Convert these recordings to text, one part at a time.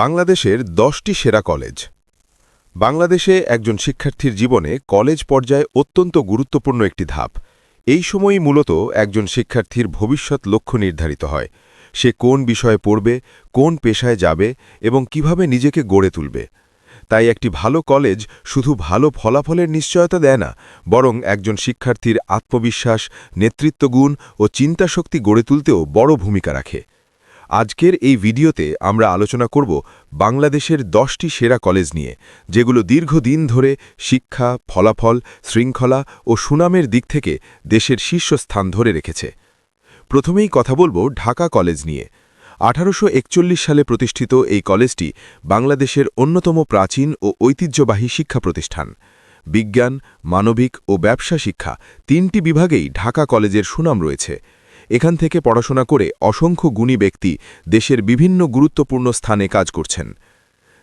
বাংলাদেশের দশটি সেরা কলেজ। বাংলাদেশে একজন শিক্ষার্থীর জীবনে কলেজ পর্যায়ে অত্যন্ত গুরুত্বপূর্ণ একটি ধাপ। এই সময়ই মূলত একজন শিক্ষার্থীর ভবিষ্যৎ লক্ষ্য নির্ধারিত হয়। সে কোন বিষয়ে পড়বে, কোন পেশায় যাবে এবং কীভাবে নিজেকে গড়ে তুলবে। তাই একটি ভালো কলেজ শুধু ভালো ফলাফলের নিশ্চয়তা দেয় না, বরং একজন শিক্ষার্থীর আত্মবিশ্বাস, নেতৃত্বগুণ ও চিন্তাশক্তি গড়ে তুলতেও বড় ভূমিকা রাখে। আজকের এই ভিডিওতে আমরা আলোচনা করব বাংলাদেশের দশটি সেরা কলেজ নিয়ে, যেগুলো দীর্ঘদিন ধরে শিক্ষা, ফলাফল, শৃঙ্খলা ও সুনামের দিক থেকে দেশের শীর্ষস্থান ধরে রেখেছে। প্রথমেই কথা বলব ঢাকা কলেজ নিয়ে। আঠারোশ একচল্লিশ সালে প্রতিষ্ঠিত এই কলেজটি বাংলাদেশের অন্যতম প্রাচীন ও ঐতিহ্যবাহী শিক্ষা প্রতিষ্ঠান। বিজ্ঞান, মানবিক ও ব্যবসা শিক্ষা তিনটি বিভাগেই ঢাকা কলেজের সুনাম রয়েছে। এখান থেকে পড়াশোনা করে অসংখ্য গুণী ব্যক্তি দেশের বিভিন্ন গুরুত্বপূর্ণ স্থানে কাজ করছেন।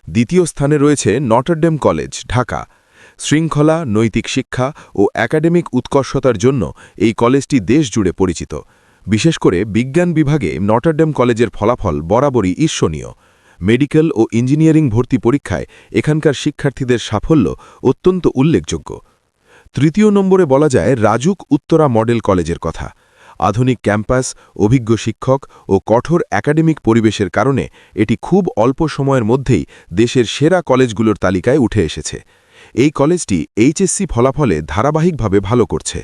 দ্বিতীয় স্থানে রয়েছে নটরডেম কলেজ, ঢাকা। শৃঙ্খলা, নৈতিক শিক্ষা ও একাডেমিক উৎকর্ষতার জন্য এই কলেজটি দেশ জুড়ে পরিচিত। বিশেষ করে বিজ্ঞান বিভাগে নটরডেম কলেজের ফলাফল বরাবরই ঈর্ষণীয়। মেডিকেল ও ইঞ্জিনিয়ারিং ভর্তি পরীক্ষায় এখানকার শিক্ষার্থীদের সাফল্য অত্যন্ত উল্লেখযোগ্য। তৃতীয় নম্বরে বলা যায় রাজুক উত্তরা মডেল কলেজের কথা। আধুনিক ক্যাম্পাস, অভিজ্ঞ শিক্ষক ও কঠোর একাডেমিক পরিবেশের কারণে এটি খুব অল্প সময়ের মধ্যেই দেশের সেরা কলেজগুলোর তালিকায় উঠে এসেছে। এই কলেজটি এইচএসসি ফলাফলে ধারাবাহিকভাবে ভালো করছে।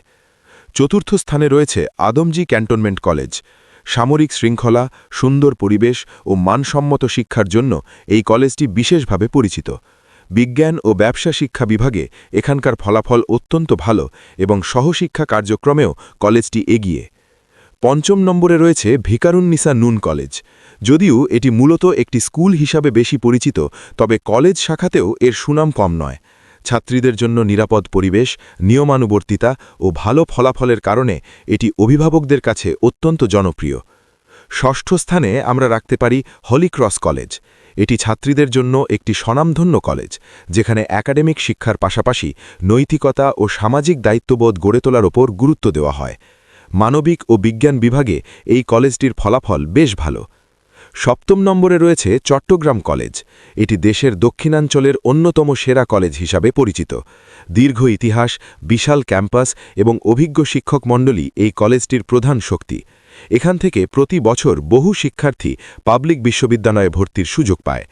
চতুর্থ স্থানে রয়েছে আদমজি ক্যান্টনমেন্ট কলেজ। সামরিক শৃঙ্খলা, সুন্দর পরিবেশ ও মানসম্মত শিক্ষার জন্য এই কলেজটি বিশেষভাবে পরিচিত। বিজ্ঞান ও ব্যবসা শিক্ষা বিভাগে এখানকার ফলাফল অত্যন্ত ভালো এবং সহশিক্ষা কার্যক্রমেও কলেজটি এগিয়ে। পঞ্চম নম্বরে রয়েছে ভিকারুন্নিসা নুন কলেজ। যদিও এটি মূলত একটি স্কুল হিসাবে বেশি পরিচিত, তবে কলেজ শাখাতেও এর সুনাম কম নয়। ছাত্রীদের জন্য নিরাপদ পরিবেশ, নিয়মানুবর্তিতা ও ভালো ফলাফলের কারণে এটি অভিভাবকদের কাছে অত্যন্ত জনপ্রিয়। ষষ্ঠ স্থানে আমরা রাখতে পারি হলিক্রস কলেজ। এটি ছাত্রীদের জন্য একটি স্বনামধন্য কলেজ, যেখানে একাডেমিক শিক্ষার পাশাপাশি নৈতিকতা ও সামাজিক দায়িত্ববোধ গড়ে তোলার ওপর গুরুত্ব দেওয়া হয়। মানবিক ও বিজ্ঞান বিভাগে এই কলেজটির ফলাফল বেশ ভালো। সপ্তম নম্বরে রয়েছে চট্টগ্রাম কলেজ। এটি দেশের দক্ষিণাঞ্চলের অন্যতম সেরা কলেজ হিসাবে পরিচিত। দীর্ঘ ইতিহাস, বিশাল ক্যাম্পাস এবং অভিজ্ঞ শিক্ষক মণ্ডলী এই কলেজটির প্রধান শক্তি। এখান থেকে প্রতি বছর বহু শিক্ষার্থী পাবলিক বিশ্ববিদ্যালয়ে ভর্তির সুযোগ পায়।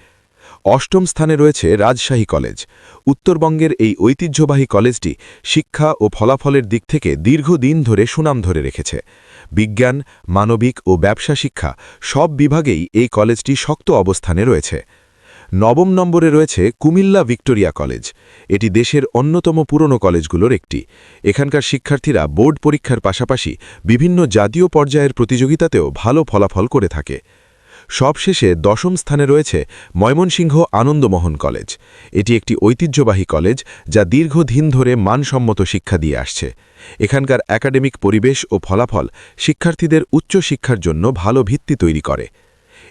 অষ্টম স্থানে রয়েছে রাজশাহী কলেজ। উত্তরবঙ্গের এই ঐতিহ্যবাহী কলেজটি শিক্ষা ও ফলাফলের দিক থেকে দীর্ঘদিন ধরে সুনাম ধরে রেখেছে। বিজ্ঞান, মানবিক ও ব্যবসা শিক্ষা সব বিভাগেই এই কলেজটি শক্ত অবস্থানে রয়েছে। নবম নম্বরে রয়েছে কুমিল্লা ভিক্টোরিয়া কলেজ। এটি দেশের অন্যতম পুরনো কলেজগুলোর একটি। এখানকার শিক্ষার্থীরা বোর্ড পরীক্ষার পাশাপাশি বিভিন্ন জাতীয় পর্যায়ের প্রতিযোগিতাতেও ভালো ফলাফল করে থাকে। সবশেষে দশম স্থানে রয়েছে ময়মনসিংহ আনন্দমোহন কলেজ। এটি একটি ঐতিহ্যবাহী কলেজ যা দীর্ঘদিন ধরে মানসম্মত শিক্ষা দিয়ে আসছে। এখানকার একাডেমিক পরিবেশ ও ফলাফল শিক্ষার্থীদের উচ্চ শিক্ষার জন্য ভালো ভিত্তি তৈরি করে।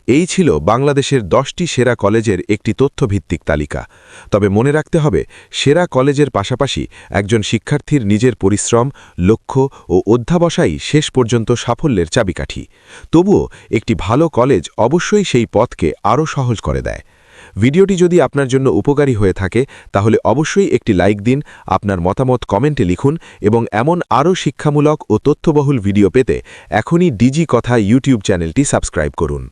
এই ছিল বাংলাদেশের দশটি সেরা কলেজের একটি তথ্যভিত্তিক তালিকা। তবে মনে রাখতে হবে, সেরা কলেজের পাশাপাশি একজন শিক্ষার্থীর নিজের পরিশ্রম, লক্ষ্য ও অধ্যাবসায়ই শেষ পর্যন্ত সাফল্যের চাবিকাঠি। তবুও একটি ভালো কলেজ অবশ্যই সেই পথকে আরও সহজ করে দেয়। ভিডিওটি যদি আপনার জন্য উপকারী হয়ে থাকে, তাহলে অবশ্যই একটি লাইক দিন, আপনার মতামত কমেন্টে লিখুন এবং এমন আরও শিক্ষামূলক ও তথ্যবহুল ভিডিও পেতে এখনই ডিজি কথা ইউটিউব চ্যানেলটি সাবস্ক্রাইব করুন।